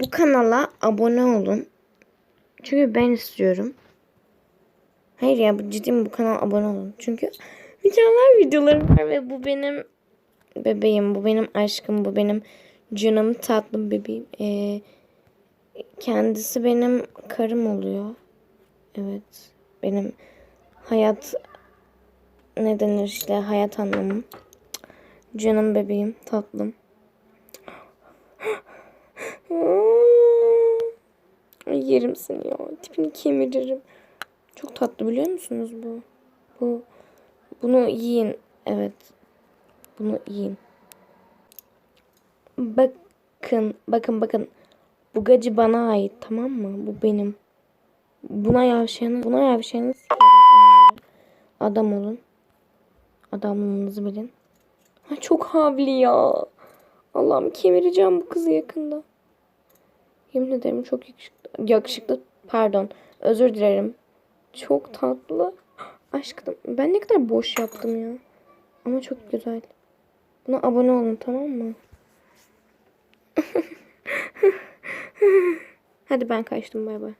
bu kanala abone olun. Çünkü ben istiyorum. Hayır ya bu bu kanala abone olun. Çünkü mükemmel videolarım var ve bu benim bebeğim, bu benim aşkım, bu benim canım tatlım bebeğim. Ee, kendisi benim karım oluyor. Evet. Benim hayat ne denir işte hayat anlamım. Canım bebeğim, tatlım. Yerim seni ya. Tipini kemiririm. Çok tatlı biliyor musunuz bu? Bu bunu yiyin. Evet. Bunu yiyin. Bakın, bakın, bakın. Bu gacı bana ait tamam mı? Bu benim. Buna yavşayanı, buna yavşayanı. Adam olun. Adamlığınızı bilin. Ha, çok havli ya. Allah'ım kemireceğim bu kızı yakında. Yemin ederim çok yakışıklı. Yakışıklı pardon. Özür dilerim. Çok tatlı. Aşkım ben ne kadar boş yaptım ya. Ama çok güzel. Buna abone olun tamam mı? Hadi ben kaçtım bay bay.